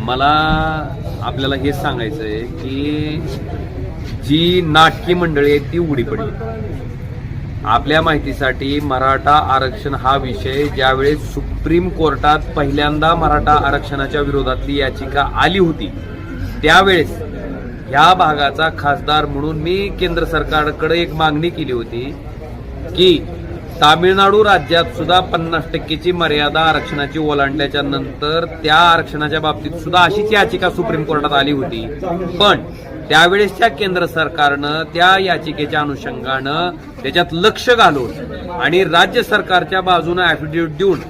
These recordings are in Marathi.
मला आपल्याला हे सांगायचं आहे की जी नाटकी मंडळी आहेत ती उडी पडली. आपल्या माहितीसाठी मराठा आरक्षण हा विषय ज्यावेळेस सुप्रीम कोर्टात पहिल्यांदा मराठा आरक्षणाच्या विरोधातली याचिका आली होती त्यावेळेस ह्या भागाचा खासदार म्हणून मी केंद्र सरकारकडे एक मागणी केली होती की तामिळनाडू राज्यात सुद्धा पन्नास टक्केची मर्यादा आरक्षणाची ओलांडल्याच्या नंतर त्या आरक्षणाच्या बाबतीत सुद्धा अशीच याचिका सुप्रीम कोर्टात आली होती. पण त्यावेळेसच्या केंद्र सरकारनं त्या याचिकेच्या अनुषंगानं त्याच्यात लक्ष घालून आणि राज्य सरकारच्या बाजूनं ऍफिडेव्हिट देऊन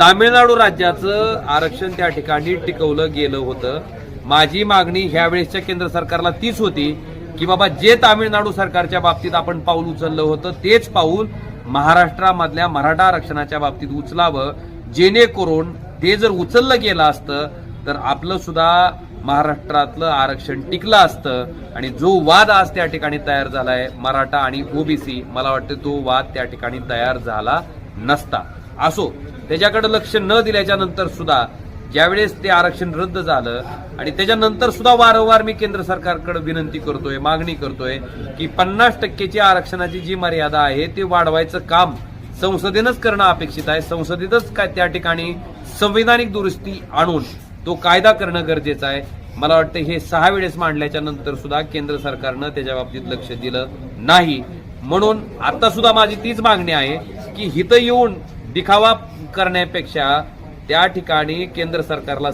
तामिळनाडू राज्याचं आरक्षण त्या ठिकाणी टिकवलं गेलं होतं. माझी मागणी ह्यावेळेसच्या केंद्र सरकारला तीच होती. की बाबा जे तामिळनाडू सरकारच्या बाबतीत आपण पाऊल उचललं होतं तेच पाऊल महाराष्ट्रामधल्या मराठा आरक्षणाच्या बाबतीत उचलावं. जेणेकरून ते जर उचललं गेलं असतं तर आपलं सुद्धा महाराष्ट्रातलं आरक्षण टिकलं असतं. आणि जो वाद आज त्या ठिकाणी तयार झालाय मराठा आणि ओबीसी मला वाटतं तो वाद त्या ठिकाणी तयार झाला नसता. असो त्याच्याकडे लक्ष न दिल्याच्या नंतर सुद्धा ज्यावेळेस ते आरक्षण रद्द झालं आणि त्याच्यानंतर सुद्धा वारंवार मी केंद्र सरकारकडे विनंती करतोय मागणी करतोय की पन्नास टक्केची आरक्षणाची जी मर्यादा आहे ते वाढवायचं काम संसदेनंच करणं अपेक्षित आहे. संसदेतच काय त्या ठिकाणी संविधानिक दुरुस्ती आणून तो कायदा करणं गरजेचं आहे. मला वाटतं हे सहा वेळेस मांडल्याच्या नंतर सुद्धा केंद्र सरकारनं त्याच्या बाबतीत लक्ष दिलं नाही. म्हणून आता सुद्धा माझी तीच मागणी आहे की हिथं येऊन दिखावा करण्यापेक्षा त्या ठिकाणी केंद्र सरकारला